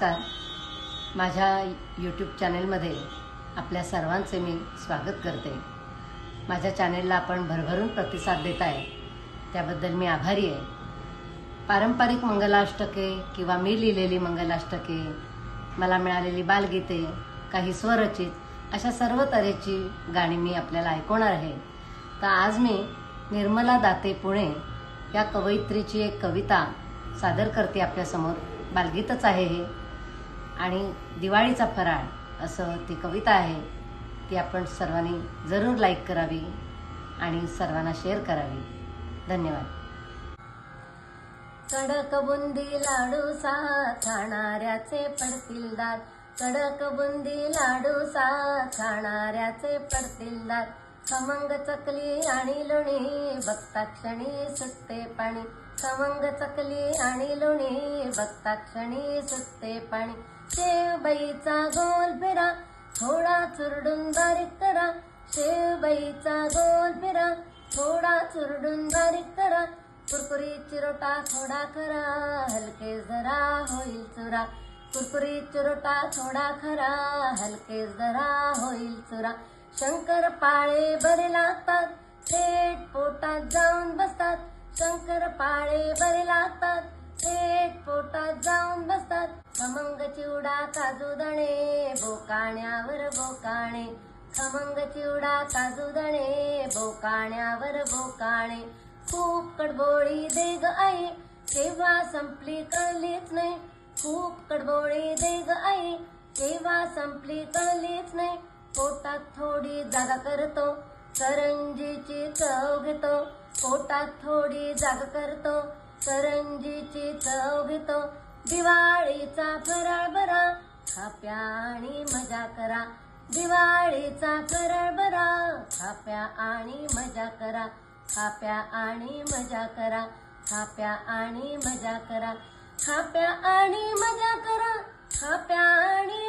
नमस्कार. माझ्या यूट्यूब चॅनेलमध्ये आपल्या सर्वांचे मी स्वागत करते. माझ्या चॅनेलला आपण भरभरून प्रतिसाद देत आहे त्याबद्दल मी आभारी आहे. पारंपरिक मंगलाष्टके किंवा मी लिहिलेली मंगलाष्टके मला मिळालेली बालगीते काही स्वरचित अशा सर्व तऱ्हेची गाणी मी आपल्याला ऐकवणार आहे. तर आज मी निर्मला दाते पुणे या कवयित्रीची एक कविता सादर करते आपल्यासमोर. बालगीतच आहे हे. आणि दिवाळीचा फराळ असं ती कविता आहे ती आपण सर्वांनी जरूर लाईक करावी आणि सर्वांना शेअर करावी. धन्यवाद. कडक बुंदी लाडू सा खाणाऱ्याचे पडतील दात. कडक बुंदी लाडू सा खाणाऱ्याचे पडतील दात. खमंग चकली आणि लोणी बघता क्षणी सुटते पाणी. खमंग चकली आणि लोणी बघता क्षणी सुटते पाणी. शेवबाईचा गोल फिरा थोडा चुरडून बारीक करा शेवबाईचा गोल फिरा थोडा चुरडून बारीक करा कुरकुरीत चिरोटा थोडा करा हलके जरा होईल चुरा. कुरकुरीत चिरोटा थोडा खरा हलके जरा होईल चुरा. शंकर पाळे बरे लागतात थेट पोटात जाऊन बसतात. शंकर पाळे बरे लागतात थेट पोटात जाऊन बसतात. खमंग चिवडा काजू दणे बोकाण्यावर बोकाणे. खमंग चिवडा काजू दणे बोकाण्यावर बोकाणे. खूप कडबोळी दे ग आई केव्हा संपली कळलीच नाही. खूप कडबोळी दे ग आई केव्हा संपली कळलीच नाही. पोटात थोडी जागा करतो करंजीची चव घेतो. पोटात थोडी जागा करतो करंजीची चव घेतो दिवाळीचा फराळ बरा. खाप्या आणि मजा करा. दिवाळीचा फराळ बरा. खाप्या आणि मजा करा. खाप्या आणि मजा करा. खाप्या आणि मजा करा. खाप्या आणि मजा करा. खाप्या आणि